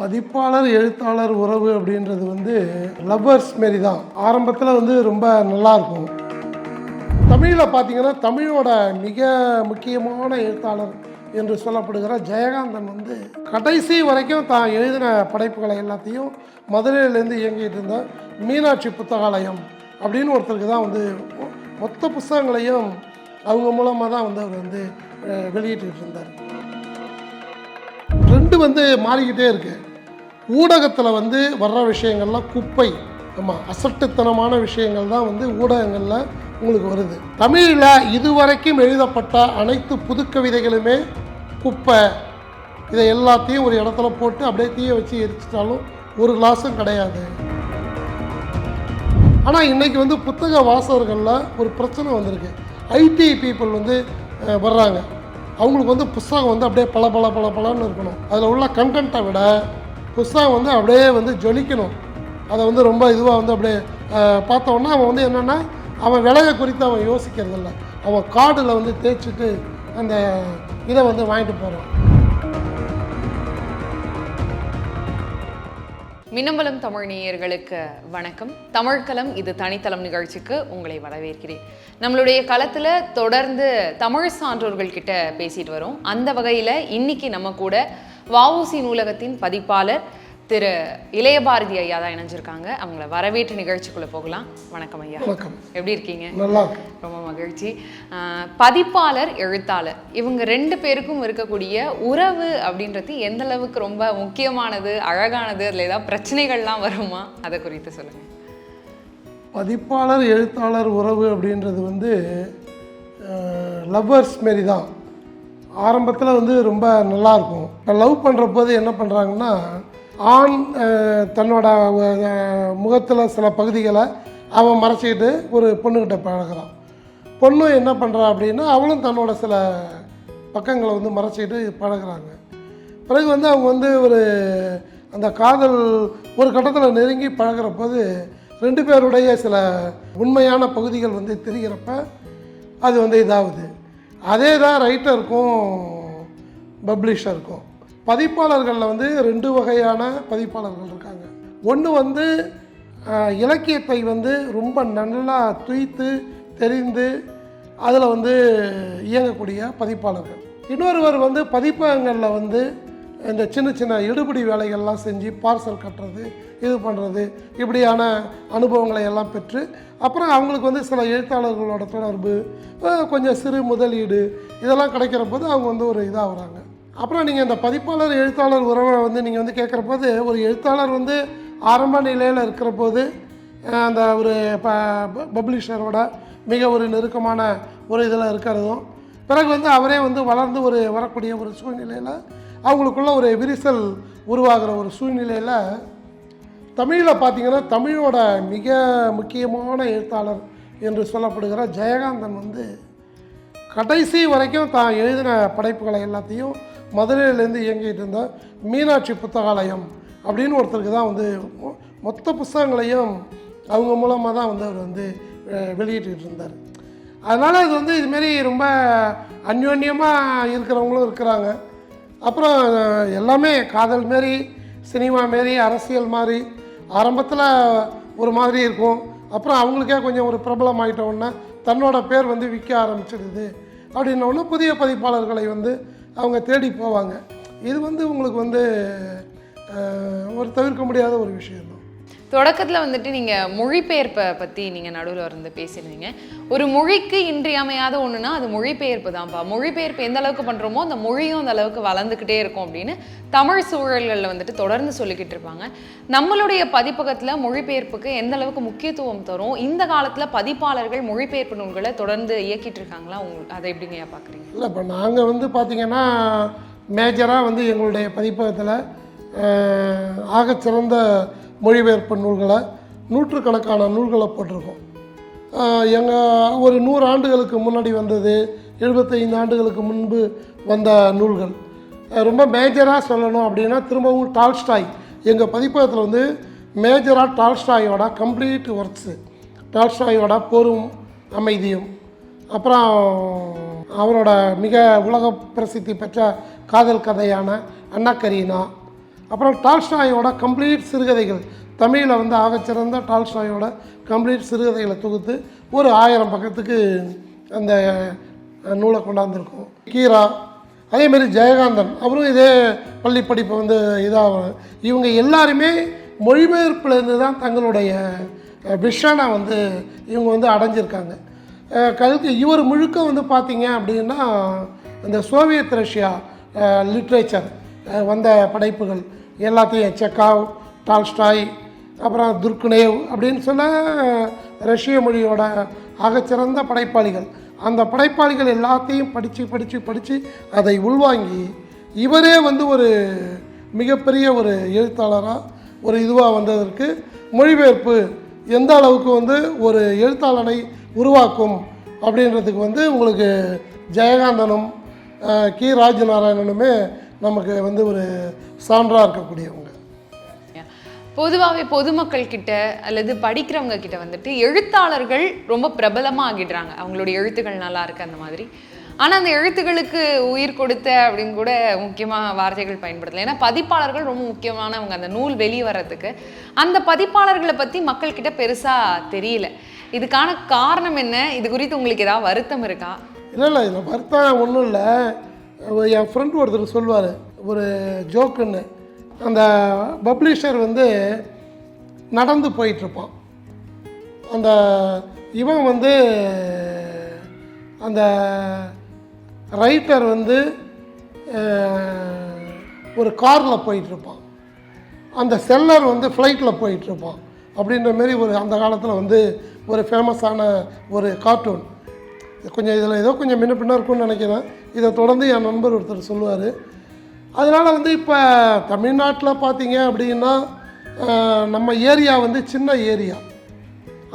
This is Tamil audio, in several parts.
பதிப்பாளர் எழுத்தாளர் உறவு அப்படின்றது வந்து லவ்வர்ஸ் மாரி தான் ஆரம்பத்தில் வந்து ரொம்ப நல்லா இருக்கும் தமிழில் பார்த்தீங்கன்னா தமிழோட மிக முக்கியமான எழுத்தாளர் என்று சொல்லப்படுகிற ஜெயகாந்தன் வந்து கடைசி வரைக்கும் தான் எழுதின படைப்புகளை எல்லாத்தையும் மதுரையிலேருந்து இயங்கிட்டு இருந்த மீனாட்சி புத்தகாலயம் அப்படின்னு ஒருத்தருக்கு தான் வந்து மொத்த புஸ்தகங்களையும் அவங்க மூலமாக தான் வந்து அவர் வந்து வெளியிட்டு இருந்தார். ட்ரெண்டு வந்து மாறிக்கிட்டே இருக்குது ஊடகத்தில் வந்து வர்ற விஷயங்கள்லாம் குப்பை ஆமாம் அசட்டுத்தனமான விஷயங்கள் தான் வந்து ஊடகங்களில் உங்களுக்கு வருது. தமிழில் இதுவரைக்கும் எழுதப்பட்ட அனைத்து புதுக்கவிதைகளுமே குப்பை. இதை எல்லாத்தையும் ஒரு இடத்துல போட்டு அப்படியே தீய வச்சு எரிச்சிட்டாலும் ஒரு கிளாஸும் கிடையாது. ஆனால் இன்றைக்கி வந்து புத்தக வாசகர்களில் ஒரு பிரச்சனை வந்திருக்கு. ஐடி பீப்புள் வந்து வர்றாங்க. அவங்களுக்கு வந்து புஸ்தகம் வந்து அப்படியே பல பல பல பலன்னு இருக்கணும். அதில் உள்ள கண்டென்ட்டை விட புஸ்தகம் வந்து அப்படியே வந்து ஜொலிக்கணும். அதை வந்து ரொம்ப இதுவாக வந்து அப்படியே பார்த்தோன்னா அவன் வந்து என்னென்னா அவன் விலையை குறித்து அவன் யோசிக்கிறதில்ல. அவன் கார்டில் வந்து தேய்ச்சிட்டு அந்த இதை வந்து வாங்கிட்டு போகிறான் மின்னம்பலம் தமிழ் நேயர்களுக்கு வணக்கம். தமிழ்களம் இது தனித்தளம் நிகழ்ச்சிக்கு உங்களை வரவேற்கிறேன். நம்மளுடைய களத்தில் தொடர்ந்து தமிழ் சான்றோர்கள் கிட்ட பேசிட்டு வரோம். அந்த வகையில் இன்னைக்கு நம்ம கூட வஉசி நூலகத்தின் பதிப்பாளர் திரு இளையபாரதி ஐயா தான் இணைஞ்சிருக்காங்க. அவங்கள வரவேற்று நிகழ்ச்சிக்குள்ளே போகலாம். வணக்கம் ஐயா. வணக்கம். எப்படி இருக்கீங்க? நல்லா ரொம்ப மகிழ்ச்சி. பதிப்பாளர் எழுத்தாளர் இவங்க ரெண்டு பேருக்கும் இருக்கக்கூடிய உறவு அப்படின்றது எந்த அளவுக்கு ரொம்ப முக்கியமானது அழகானது அதில் ஏதாவது பிரச்சனைகள்லாம் வருமா? அதை குறித்து சொல்லுங்க. பதிப்பாளர் எழுத்தாளர் உறவு அப்படின்றது வந்து லவ்வர்ஸ் மாரி தான் ஆரம்பத்தில் வந்து ரொம்ப நல்லா இருக்கும். இப்போ லவ் பண்ணுற போது என்ன பண்ணுறாங்கன்னா ஆண் தன்னோட முகத்தில் சில பகுதிகளை அவன் மறைச்சிக்கிட்டு ஒரு பொண்ணுக்கிட்ட பழகுறான். பொண்ணு என்ன பண்ணுறா அப்படின்னா அவளும் தன்னோட சில பக்கங்களை வந்து மறைச்சிக்கிட்டு பழகுறாங்க. பிறகு வந்து அவங்க வந்து ஒரு அந்த காதல் ஒரு கட்டத்தில் நெருங்கி பழகுற போது ரெண்டு பேருடைய சில உண்மையான பகுதிகள் வந்து தெரிகிறப்ப அது வந்து இதாகுது. அதே தான் ரைட்டருக்கும் பப்ளிஷருக்கும் பதிப்பாளர்களில் வந்து ரெண்டு வகையான பதிப்பாளர்கள் இருக்காங்க. ஒன்று வந்து இலக்கியத்தை வந்து ரொம்ப நல்லா துய்த்து தெரிந்து அதில் வந்து இயங்கக்கூடிய பதிப்பாளர்கள். இன்னொருவர் வந்து பதிப்பகங்களில் வந்து இந்த சின்ன சின்ன எடுபிடி வேலைகள்லாம் செஞ்சு பார்சல் கட்டுறது இது பண்ணுறது இப்படியான அனுபவங்களை எல்லாம் பெற்று அப்புறம் அவங்களுக்கு வந்து சில எழுத்தாளர்களோட தொடர்பு கொஞ்சம் சிறு முதலீடு இதெல்லாம் கிடைக்கிற போது அவங்க வந்து ஒரு இதாகிறாங்க. அப்புறம் நீங்கள் இந்த பதிப்பாளர் எழுத்தாளர் உறவை வந்து நீங்கள் வந்து கேட்குற போது ஒரு எழுத்தாளர் வந்து ஆரம்ப நிலையில் இருக்கிற போது அந்த ஒரு ப பப்ளிஷரோட மிக ஒரு நெருக்கமான ஒரு இதில் இருக்கிறதும் பிறகு வந்து அவரே வந்து வளர்ந்து ஒரு வரக்கூடிய ஒரு சூழ்நிலையில் அவங்களுக்குள்ள ஒரு விரிசல் உருவாகிற ஒரு சூழ்நிலையில் தமிழில் பார்த்திங்கன்னா தமிழோட மிக முக்கியமான எழுத்தாளர் என்று சொல்லப்படுகிற ஜெயகாந்தன் வந்து கடைசி வரைக்கும் தான் எழுதின படைப்புகளை எல்லாத்தையும் மதுரையிலேருந்து இயங்கிட்டு இருந்த மீனாட்சி புத்தகாலயம் அப்படின்னு ஒருத்தருக்கு தான் வந்து மொத்த புஸ்தகங்களையும் அவங்க மூலமாக தான் வந்து அவர் வந்து வெளியிட்டு இருந்தார். அதனால் இது வந்து இதுமாரி ரொம்ப அந்யோன்யமாக இருக்கிறவங்களும் இருக்கிறாங்க. அப்புறம் எல்லாமே காதல் மாரி சினிமா மாரி அரசியல் மாதிரி ஆரம்பத்தில் ஒரு மாதிரி இருக்கும். அப்புறம் அவங்களுக்கே கொஞ்சம் ஒரு பிரபலம் ஆயிட்ட உடனே தன்னோட பேர் வந்து விற்க ஆரம்பிச்சிடுது. அப்படின்ன புதிய பதிப்பாளர்களை வந்து அவங்க தேடி போவாங்க. இது வந்து உங்களுக்கு வந்து ஒரு தவிர்க்க முடியாத ஒரு விஷயம்தான். தொடக்கத்தில் வந்துட்டு நீங்கள் மொழிபெயர்ப்பை பற்றி நீங்கள் நடுவில் இருந்து பேசியிருந்தீங்க. ஒரு மொழிக்கு இன்றியமையாத ஒன்றுனா அது மொழிபெயர்ப்பு தான்ப்பா மொழிபெயர்ப்பு எந்த அளவுக்கு பண்ணுறோமோ அந்த மொழியும் அந்த அளவுக்கு வளர்ந்துக்கிட்டே இருக்கும் அப்படின்னு தமிழ் சூழல்களில் வந்துட்டு தொடர்ந்து சொல்லிக்கிட்டு இருப்பாங்க. நம்மளுடைய பதிப்பகத்தில் மொழிபெயர்ப்புக்கு எந்த அளவுக்கு முக்கியத்துவம் தரும்? இந்த காலத்தில் பதிப்பாளர்கள் மொழிபெயர்ப்பு நூல்களை தொடர்ந்து இயக்கிட்டு இருக்காங்களா? உங்களுக்கு அதை எப்படிங்கய்யா பார்க்குறீங்க இல்லை இப்போ நாங்கள் வந்து பார்த்திங்கன்னா மேஜராக வந்து எங்களுடைய பதிப்பகத்தில் ஆகச்சிறந்த மொழிபெயர்ப்பு நூல்களை நூற்றுக்கணக்கான நூல்களை போட்டிருக்கோம். எங்கள் ஒரு நூறு ஆண்டுகளுக்கு முன்னாடி வந்தது எழுபத்தைந்து ஆண்டுகளுக்கு முன்பு வந்த நூல்கள். ரொம்ப மேஜராக சொல்லணும் அப்படின்னா திரும்பவும் டால்ஸ்டாய். எங்கள் பதிப்பகத்தில் வந்து மேஜராக டால்ஸ்டாயோட கம்ப்ளீட் ஒர்க்ஸு. டால்ஸ்டாயோட போரும் அமைதியும். அப்புறம் அவரோட மிக உலக பிரசித்தி பெற்ற காதல் கதையான அண்ணா கரீனா அப்புறம் டால்ஸ்டாயோட கம்ப்ளீட் சிறுகதைகள். தமிழில் வந்து ஆகச்சிறந்த டால்ஸ்டாயோட கம்ப்ளீட் சிறுகதைகளை தொகுத்து ஒரு ஆயிரம் பக்கத்துக்கு அந்த நூலை கொண்டாந்துருக்கோம். கீரா அதேமாரி ஜெயகாந்தன் அவரும் இதே பள்ளி படிப்பை வந்து இதாக இவங்க எல்லாருமே மொழிபெயர்ப்புலேருந்து தான் தங்களுடைய விஷனை வந்து இவங்க வந்து அடைஞ்சிருக்காங்க. கருத்து கல்கி இவர் முழுக்க வந்து பார்த்திங்க அப்படின்னா இந்த சோவியத் ரஷ்யா லிட்ரேச்சர் வந்த படைப்புகள். எல்லாத்தையும் செக்காவ் டால்ஸ்டாய் அப்புறம் துர்குனேவ் அப்படின்னு சொன்ன ரஷ்ய மொழியோட ஆகச்சிறந்த படைப்பாளிகள். அந்த படைப்பாளிகள் எல்லாத்தையும் படித்து படித்து படித்து அதை உள்வாங்கி இவரே வந்து ஒரு மிகப்பெரிய ஒரு எழுத்தாளராக ஒரு இதுவாக வந்ததற்கு மொழிபெயர்ப்பு எந்த அளவுக்கு வந்து ஒரு எழுத்தாளனை உருவாக்கும் அப்படின்றதுக்கு வந்து உங்களுக்கு ஜெயகாந்தனும் கி. ராஜநாராயணனுமே நமக்கு வந்து ஒரு சான்றாக இருக்கக்கூடியவங்க. பொதுவாகவே பொதுமக்கள் கிட்ட அல்லது படிக்கிறவங்க கிட்ட வந்துட்டு எழுத்தாளர்கள் ரொம்ப பிரபலமா ஆகிடுறாங்க. அவங்களுடைய எழுத்துக்கள் நல்லா இருக்கு அந்த மாதிரி. ஆனா அந்த எழுத்துக்களுக்கு உயிர் கொடுத்த அப்படின்னு கூட முக்கியமா வார்த்தைகள் பயன்படுத்தல. ஏன்னா பதிப்பாளர்கள் ரொம்ப முக்கியமானவங்க அந்த நூல் வெளியே வர்றதுக்கு. அந்த பதிப்பாளர்களை பத்தி மக்கள் கிட்ட பெருசா தெரியல. இதுக்கான காரணம் என்ன? இது குறித்து உங்களுக்கு ஏதாவது வருத்தம் இருக்கா? இல்லை இல்லை இதில் வருத்தம் ஒன்றும் இல்லை. என் ஃப்ரெண்ட் ஒருத்தர் சொல்லுவார் ஒரு ஜோக்குன்னு அந்த பப்ளிஷர் வந்து நடந்து போயிட்டுருப்பான். அந்த இவன் வந்து அந்த ரைட்டர் வந்து ஒரு காரில் போயிட்டுருப்பான். அந்த செல்லர் வந்து ஃப்ளைட்டில் போயிட்டுருப்பான். அப்படின்ற மாரி ஒரு அந்த காலத்தில் வந்து ஒரு ஃபேமஸான ஒரு கார்ட்டூன் கொஞ்சம் இதில் ஏதோ கொஞ்சம் முன்ன பின்ன இருக்கும்னு நினைக்கிறேன். இதை தொடர்ந்து என் நண்பர் ஒருத்தர் சொல்லுவார். அதனால் வந்து இப்போ தமிழ்நாட்டில் பார்த்தீங்க அப்படின்னா நம்ம ஏரியா வந்து சின்ன ஏரியா.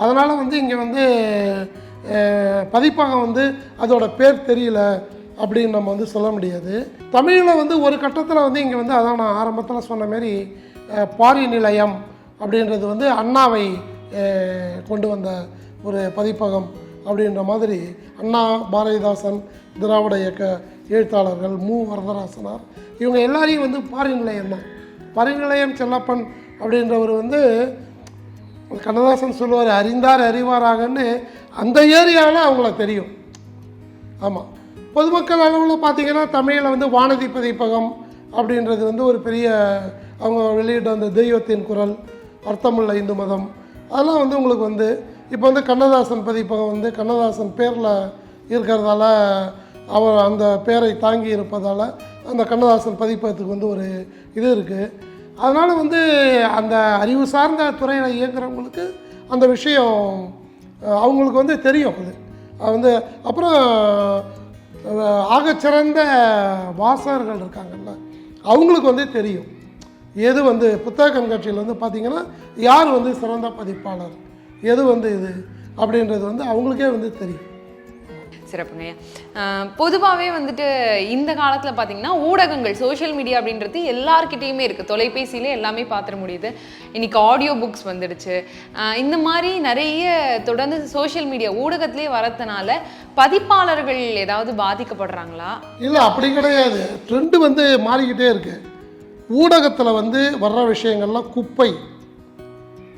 அதனால் வந்து இங்கே வந்து பதிப்பகம் வந்து அதோட பேர் தெரியல அப்படின்னு நம்ம வந்து சொல்ல முடியாது. தமிழில் வந்து ஒரு கட்டத்தில் வந்து இங்கே வந்து அதான் நான் ஆரம்பத்தில் சொன்ன மாரி பாரி நிலையம் அப்படின்றது வந்து அண்ணாவை கொண்டு வந்த ஒரு பதிப்பகம். அப்படின்ற மாதிரி அண்ணா பாரதிதாசன் திராவிட இயக்க எழுத்தாளர்கள் மு. வரதராசனார் இவங்க எல்லாரையும் வந்து பாரி நிலையம் தான். பாரி நிலையம் செல்லப்பன் அப்படின்றவர் வந்து கண்ணதாசன் சொல்லுவார் அறிந்தார் அறிவாராகன்னு அந்த ஏரியாவில் அவங்கள தெரியும். ஆமாம் பொதுமக்கள் அளவில் பார்த்தீங்கன்னா தமிழில் வந்து வானதி பதிப்பகம் அப்படின்றது வந்து ஒரு பெரிய அவங்க வெளியிட்ட அந்த தெய்வத்தின் குரல் அர்த்தமுள்ள இந்து மதம் அதெல்லாம் வந்து உங்களுக்கு வந்து இப்போ வந்து கண்ணதாசன் பதிப்பகம் வந்து கண்ணதாசன் பேரில் இருக்கிறதால அவர் அந்த பேரை தாங்கி இருப்பதால் அந்த கண்ணதாசன் பதிப்பகத்துக்கு வந்து ஒரு இது இருக்குது அதனால் வந்து அந்த அறிவு சார்ந்த துறையில் இயங்குறவங்களுக்கு அந்த விஷயம் அவங்களுக்கு வந்து தெரியும் அது. வந்து அப்புறம் ஆகச்சிறந்த வாசகர்கள் இருக்காங்கல்ல அவங்களுக்கு வந்து தெரியும். எது வந்து புத்தக கண்காட்சியில் வந்து பார்த்திங்கன்னா யார் வந்து சிறந்த பதிப்பாளர்? எது வந்து இது அப்படின்றது வந்து அவங்களுக்கே வந்து தெரியும். சிறப்புங்க. பொதுவாகவே வந்துட்டு இந்த காலத்தில் பார்த்தீங்கன்னா ஊடகங்கள் சோஷியல் மீடியா அப்படின்றது எல்லார்கிட்டயுமே இருக்குது தொலைபேசியிலே எல்லாமே பார்த்துட முடியுது. இன்னைக்கு ஆடியோ புக்ஸ் வந்துடுச்சு. இந்த மாதிரி நிறைய தொடர்ந்து சோஷியல் மீடியா ஊடகத்திலே வரதுனால பதிப்பாளர்கள் ஏதாவது பாதிக்கப்படுறாங்களா? இல்லை அப்படி கிடையாது. ட்ரெண்டு வந்து மாறிக்கிட்டே இருக்கு. ஊடகத்தில் வந்து வர்ற விஷயங்கள்லாம் குப்பை.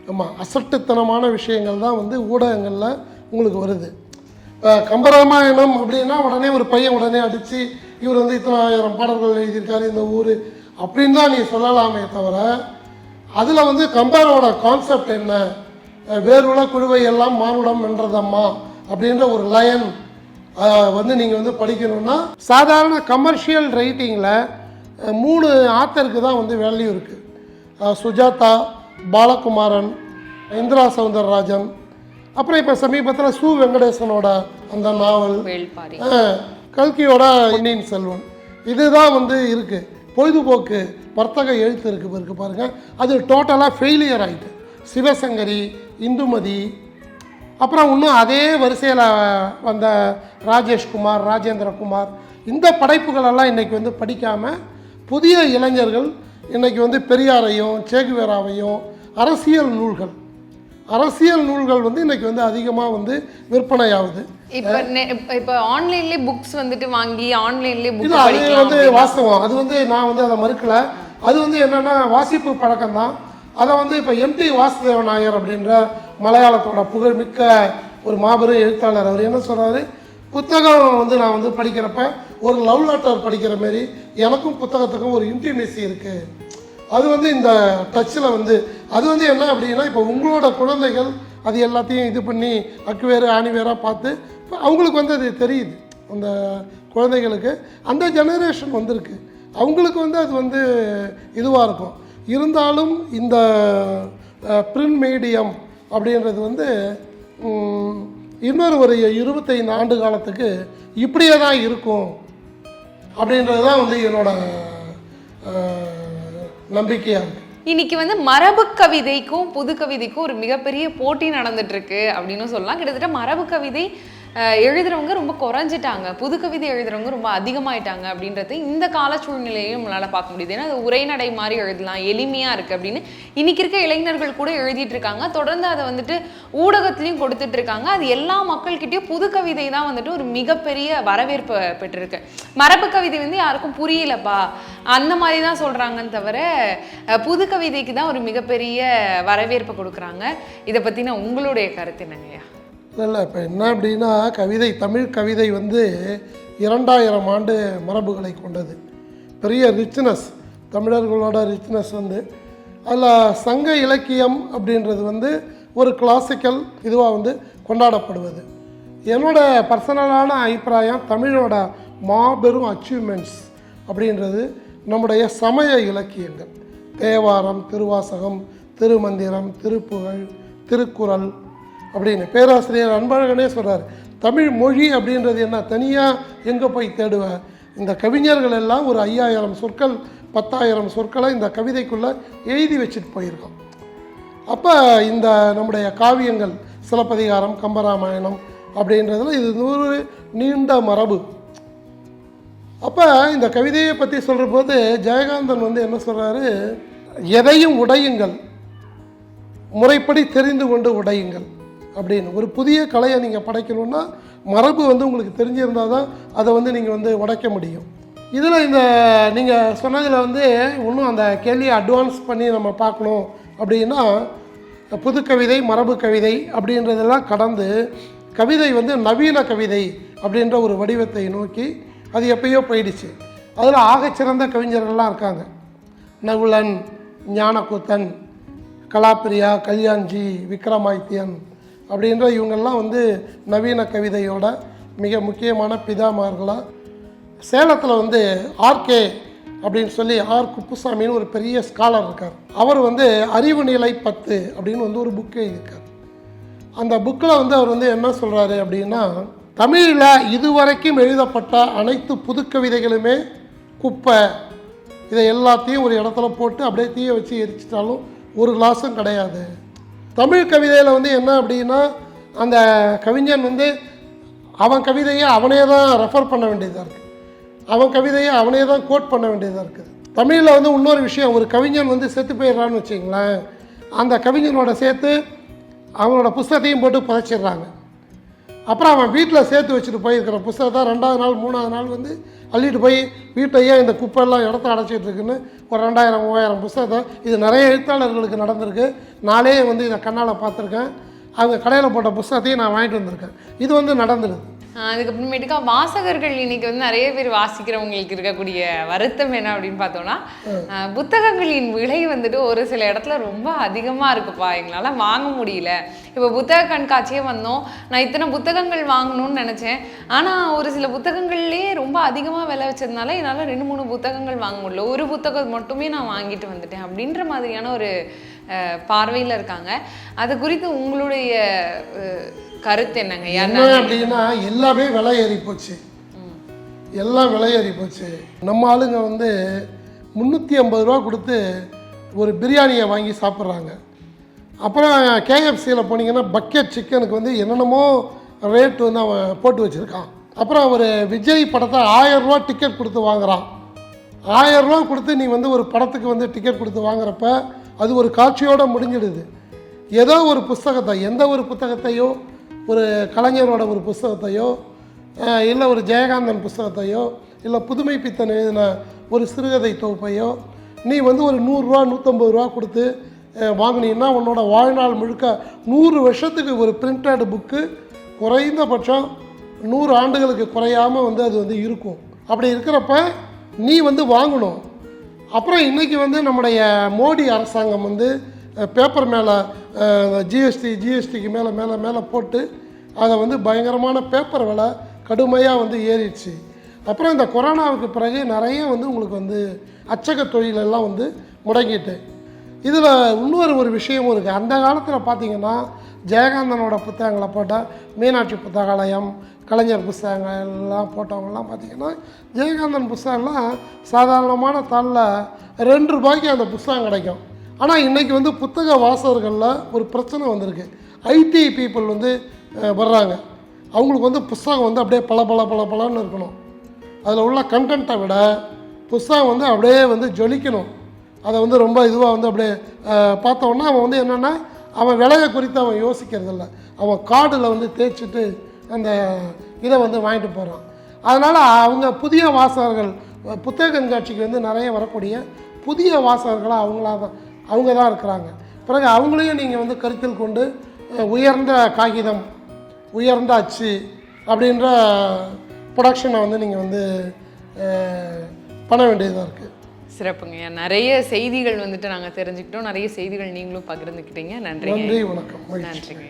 ஆமாம் அசட்டுத்தனமான விஷயங்கள் தான் வந்து ஊடகங்களில் உங்களுக்கு வருது. கம்பராமாயணம் அப்படின்னா உடனே ஒரு பையன் உடனே அடித்து இவர் வந்து இத்தனை ஆயிரம் பாடல்கள் எழுதியிருக்காரு இந்த ஊர் அப்படின்னு தான் நீ சொல்லலாமே தவிர அதில் வந்து கம்பரோட கான்செப்ட் என்ன? அஹ் வேறுல குழுவை எல்லாம் மானுடம் வென்றதம்மா அப்படின்ற ஒரு லயன் வந்து நீங்கள் வந்து படிக்கணும்னா சாதாரண கமர்ஷியல் ரைட்டிங்கில் மூணு ஆத்தருக்கு தான் வந்து வேல்யூ இருக்குது சுஜாதா பாலகுமாரன் இந்திரா சவுந்தரராஜன் அப்புறம் இப்போ சமீபத்தில் சு வெங்கடேசனோட அந்த நாவல் கல்கியோட பொன்னியின் செல்வன். இதுதான் வந்து இருக்குது பொழுதுபோக்கு வர்த்தக எழுத்து இருக்கு இருக்கு பாருங்க. அது டோட்டலாக ஃபெயிலியர் ஆயிட்டு. சிவசங்கரி இந்துமதி அப்புறம் இன்னும் அதே வரிசையில் வந்த ராஜேஷ்குமார் ராஜேந்திரகுமார் இந்த படைப்புகளெல்லாம் இன்றைக்கி வந்து படிக்காமல் புதிய இளைஞர்கள் இன்றைக்கி வந்து பெரியாரையும் சேகுவேராவையும் அரசியல் நூல்கள். அரசியல் நூல்கள் வந்து இன்றைக்கி வந்து அதிகமாக வந்து விற்பனை ஆகுது இப்ப இப்ப- ஆன்லைன்லயே புக்ஸ் வந்துட்டு வாங்கி ஆன்லைன்லயே புக் அது வந்து வாஸ்தவம். அது வந்து நான் வந்து அதை மறுக்கல. அது வந்து என்னென்னா வாசிப்பு பழக்கம் தான். அதை வந்து இப்போ எம்டி வாசுதேவ நாயர் அப்படின்ற மலையாளத்தோட புகழ்மிக்க ஒரு மாபெரும் எழுத்தாளர் அவர் என்ன சொல்றாரு? புத்தகம் வந்து நான் வந்து படிக்கிறப்ப ஒரு லவ் லெட்டர் படிக்கிற மாதிரி எனக்கும் புத்தகத்துக்கும் ஒரு இன்டிமேசி இருக்குது அது வந்து இந்த டச்சில் வந்து அது வந்து என்ன அப்படின்னா இப்போ உங்களோட குழந்தைகள் அது எல்லாத்தையும் இது பண்ணி அக்குவேறு ஆணிவேராக பார்த்து இப்போ அவங்களுக்கு வந்து அது தெரியுது. அந்த குழந்தைகளுக்கு அந்த ஜெனரேஷன் வந்திருக்கு. அவங்களுக்கு வந்து அது வந்து இதுவாக இருக்கும். இருந்தாலும் இந்த பிரிண்ட் மீடியம் அப்படின்றது வந்து இன்னொரு ஒரு இருபத்தைந்து ஆண்டு காலத்துக்கு இப்படியே தான் இருக்கும். அப்படின்றது தான் வந்து என்னோட நம்பிக்கையாக இன்னைக்கு வந்து மரபு கவிதைக்கும் புது கவிதைக்கும் ஒரு மிகப்பெரிய போட்டி நடந்துட்டு இருக்கு அப்படின்னு சொல்லலாம். கிட்டத்தட்ட மரபு கவிதை எழுதுறவங்க ரொம்ப குறைஞ்சிட்டாங்க. புது கவிதை எழுதுறவங்க ரொம்ப அதிகமாயிட்டாங்க அப்படின்றது இந்த கால சூழ்நிலையும் நம்மளால பார்க்க முடியுது. ஏன்னா அது உரைநடை மாதிரி எழுதலாம் எளிமையா இருக்கு அப்படின்னு. இன்னைக்கு இருக்க இளைஞர்கள் கூட எழுதிட்டு இருக்காங்க. தொடர்ந்து அதை வந்துட்டு ஊடகத்திலையும் கொடுத்துட்டு இருக்காங்க. அது எல்லா மக்கள்கிட்டயும் புது கவிதை தான் வந்துட்டு ஒரு மிகப்பெரிய வரவேற்பு பெற்றிருக்கு. மரபு கவிதை வந்து யாருக்கும் புரியலப்பா. அந்த மாதிரி தான் சொல்றாங்கன்னு தவிர புது கவிதைக்கு தான் ஒரு மிகப்பெரிய வரவேற்பு கொடுக்குறாங்க. இதை பத்தின உங்களுடைய கருத்து என்னங்கய்யா இல்லை இப்போ என்ன அப்படின்னா கவிதை தமிழ் கவிதை வந்து இரண்டாயிரம் ஆண்டு மரபுகளை கொண்டது. பெரிய ரிச்னஸ் தமிழர்களோட ரிச்னஸ் வந்து. அதில் சங்க இலக்கியம் அப்படின்றது வந்து ஒரு கிளாசிக்கல் இதுவாக வந்து கொண்டாடப்படுவது. என்னோட பர்சனலான அபிப்பிராயம் தமிழோட மாபெரும் அச்சீவ்மெண்ட்ஸ் அப்படின்றது நம்முடைய சமய இலக்கியங்கள். தேவாரம் திருவாசகம் திருமந்திரம் திருப்புகழ் திருக்குறள் அப்படின்னு பேராசிரியர் அன்பழகனே சொல்கிறார் தமிழ் மொழி அப்படின்றது என்ன? தனியாக எங்கே போய் தேடுவேன் இந்த கவிஞர்கள் எல்லாம் ஒரு ஐயாயிரம் சொற்கள் பத்தாயிரம் சொற்களை இந்த கவிதைக்குள்ளே எழுதி வச்சுட்டு போயிருக்கோம். அப்போ இந்த நம்முடைய காவியங்கள் சிலப்பதிகாரம் கம்பராமாயணம் அப்படின்றதுல இது ஒரு நீண்ட மரபு. அப்போ இந்த கவிதையை பற்றி சொல்கிற போது ஜெயகாந்தன் வந்து என்ன சொல்கிறாரு எதையும் உடையுங்கள். முறைப்படி தெரிந்து கொண்டு உடையுங்கள். அப்படின்னு. ஒரு புதிய கலையை நீங்கள் படைக்கணும்னா மரபு வந்து உங்களுக்கு தெரிஞ்சிருந்தால் தான் அதை வந்து நீங்கள் வந்து உடைக்க முடியும். இதில் இந்த நீங்கள் சொன்னதில் வந்து இன்னும் அந்த கேள்வியை அட்வான்ஸ் பண்ணி நம்ம பார்க்கணும் அப்படின்னா புது கவிதை மரபு கவிதை அப்படின்றதெல்லாம் கடந்து கவிதை வந்து நவீன கவிதை அப்படின்ற ஒரு வடிவத்தை நோக்கி அது எப்பயோ போயிடுச்சு. அதில் ஆகச்சிறந்த கவிஞர்கள்லாம் இருக்காங்க. நகுலன் ஞானக்கூத்தன் கலாப்பிரியா கல்யாண்ஜி விக்ரமாதித்யன் அப்படின்ற இவங்கெல்லாம் வந்து நவீன கவிதையோட மிக முக்கியமான பிதாமார்களாக சேலத்தில் வந்து ஆர்கே அப்படின்னு சொல்லி ஆர் குப்புசாமின்னு ஒரு பெரிய ஸ்காலர் இருக்கார். அவர் வந்து அறிவு நிலை பத்து அப்படின்னு வந்து ஒரு புக்கு எழுதியிருக்கார். அந்த புக்கில் வந்து அவர் வந்து என்ன சொல்கிறாரு அப்படின்னா தமிழில் இதுவரைக்கும் எழுதப்பட்ட அனைத்து புது கவிதைகளுமே குப்பை. இதை எல்லாத்தையும் ஒரு இடத்துல போட்டு அப்படியே தீய வச்சு எரிச்சிட்டாலும் ஒரு லாஸும் கிடையாது. தமிழ் கவிதையில் வந்து என்ன அப்படின்னா அந்த கவிஞன் வந்து அவன் கவிதையை அவனே தான் ரெஃபர் பண்ண வேண்டியதாக இருக்குது அவன் கவிதையை அவனே தான் கோட் பண்ண வேண்டியதாக இருக்குது தமிழில் வந்து இன்னொரு விஷயம் ஒரு கவிஞன் வந்து செத்து போயிடுறான்னு வச்சிங்களேன் அந்த கவிஞனோட சேர்த்து அவனோட புஸ்தகத்தையும் போட்டு புதைச்சிடுறாங்க. அப்புறம் அவன் வீட்டில் சேர்த்து வச்சுட்டு போயிருக்கிற புஸ்தகத்தை ரெண்டாவது நாள் மூணாவது நாள் வந்து அள்ளிட்டு போய் வீட்டையே இந்த குப்பையெல்லாம் இடத்த அடைச்சிட்டு இருக்குன்னு ஒரு ரெண்டாயிரம் மூவாயிரம் புஸ்தகத்தை இது நிறைய எழுத்தாளர்களுக்கு நடந்திருக்கு. நாளே வந்து இதை கண்ணால் பார்த்துருக்கேன். அவங்க கடையில் போட்ட புஸ்தகத்தையும் நான் வாங்கிட்டு வந்திருக்கேன். இது வந்து நடந்துடுது அதுக்கப்புறமேட்டுக்கா வாசகர்கள் இன்னைக்கு வந்து நிறைய பேர் வாசிக்கிறவங்களுக்கு இருக்கக்கூடிய வருத்தம் என்ன அப்படின்னு பார்த்தோம்னா புத்தகங்களின் விலை வந்துட்டு ஒரு சில இடத்துல ரொம்ப அதிகமாக இருக்குப்பா. எங்களால் வாங்க முடியல. இப்போ புத்தக கண்காட்சியே வந்தோம். நான் இத்தனை புத்தகங்கள் வாங்கணும்னு நினச்சேன். ஆனால் ஒரு சில புத்தகங்கள்லேயே ரொம்ப அதிகமாக விலை வச்சதுனால என்னால் ரெண்டு மூணு புத்தகங்கள் வாங்க முடியல. ஒரு புத்தகம் மட்டுமே நான் வாங்கிட்டு வந்துட்டேன் அப்படின்ற மாதிரியான ஒரு பார்வையில் இருக்காங்க. அது குறித்து உங்களுடைய கருத்து என்னங்க? என்ன அப்படின்னா எல்லாமே விலை ஏறி போச்சு. எல்லாம் விலை ஏறி போச்சு. நம்ம ஆளுங்க வந்து முந்நூற்றி ஐம்பது ரூபா கொடுத்து ஒரு பிரியாணியை வாங்கி சாப்பிட்றாங்க. அப்புறம் கேஎஃப்சியில் போனீங்கன்னா பக்கெட் சிக்கனுக்கு வந்து என்னென்னமோ ரேட் வந்து அவன் போட்டு வச்சுருக்கான். அப்புறம் ஒரு விஜய் படத்தை ஆயிரம் ரூபா டிக்கெட் கொடுத்து வாங்குறான். ஆயிரம் ரூபா கொடுத்து நீ வந்து ஒரு படத்துக்கு வந்து டிக்கெட் கொடுத்து வாங்குறப்ப அது ஒரு காட்சியோடு முடிஞ்சிடுது. ஏதோ ஒரு புஸ்தகத்தை எந்த ஒரு புத்தகத்தையோ ஒரு கலைஞரோட ஒரு புஸ்தகத்தையோ இல்லை ஒரு ஜெயகாந்தன் புஸ்தகத்தையோ இல்லை புதுமை பித்தன் எழுதின ஒரு சிறுகதை தொகுப்பையோ நீ வந்து ஒரு நூறுரூவா நூற்றம்பது ரூபா கொடுத்து வாங்கினீங்கன்னா வாங்குனீங்கன்னா உன்னோட வாழ்நாள் முழுக்க நூறு வருஷத்துக்கு ஒரு பிரிண்டட் புக்கு குறைந்தபட்சம் நூறு ஆண்டுகளுக்கு குறையாமல் வந்து அது வந்து இருக்கும். அப்படி இருக்கிறப்ப நீ வந்து வாங்கணும். அப்புறம் இன்றைக்கி வந்து நம்முடைய மோடி அரசாங்கம் வந்து பேப்பர் மேலே ஜிஎஸ்டி ஜிஎஸ்டிக்கு மேலே மேலே மேலே போட்டு அதை வந்து பயங்கரமான பேப்பர் விலை கடுமையாக வந்து ஏறிடுச்சு. அப்புறம் இந்த கொரோனாவுக்கு பிறகு நிறைய வந்து உங்களுக்கு வந்து அச்சக தொழிலெல்லாம் வந்து முடங்கிட்டு. இதில் இன்னொரு ஒரு விஷயமும் இருக்குது அந்த காலத்தில் பார்த்தீங்கன்னா ஜெயகாந்தனோட புத்தகங்களை போட்டால் மீனாட்சி புத்தகாலயம் கலைஞர் புஸ்தகங்கள் எல்லாம் போட்டவங்கலாம் பார்த்தீங்கன்னா ஜெயகாந்தன் புஸ்தகம்லாம் சாதாரணமான தாளில் ரெண்டு ரூபாய்க்கு அந்த புஸ்தகம் கிடைக்கும். ஆனால் இன்றைக்கி வந்து புத்தக வாசகர்களில் ஒரு பிரச்சனை வந்திருக்கு. ஐடி பீப்புள் வந்து வர்றாங்க. அவங்களுக்கு வந்து புஸ்தகம் வந்து அப்படியே பல பல பல பலன்னு இருக்கணும். அதில் உள்ள கண்டென்ட்டை விட புஸ்தகம் வந்து அப்படியே வந்து ஜொலிக்கணும். அதை வந்து ரொம்ப இதுவாக வந்து அப்படியே பார்த்தோன்னா அவன் வந்து என்னென்னா அவன் விலையை குறித்து அவன் யோசிக்கிறதில்ல. அவன் கார்டில் வந்து தேய்ச்சிட்டு அந்த இதை வந்து வாங்கிட்டு போகிறான் அதனால் அவங்க புதிய வாசகர்கள் புத்தக கண்காட்சிக்கு வந்து நிறைய வரக்கூடிய புதிய வாசகர்களாக அவங்களா தான் அவங்க தான் இருக்கிறாங்க. பிறகு அவங்களையும் நீங்கள் வந்து கருத்தில் கொண்டு உயர்ந்த காகிதம் உயர்ந்த அச்சு அப்படின்ற ப்ரொடக்ஷனை வந்து நீங்கள் வந்து பண்ண வேண்டியதாக இருக்குது சிறப்புங்க. நிறைய செய்திகள் வந்துட்டு நாங்க தெரிஞ்சுக்கிட்டோம். நிறைய செய்திகள் நீங்களும் பகிர்ந்துக்கிட்டீங்க. நன்றிங்க. நன்றி வணக்கம். நன்றிங்க.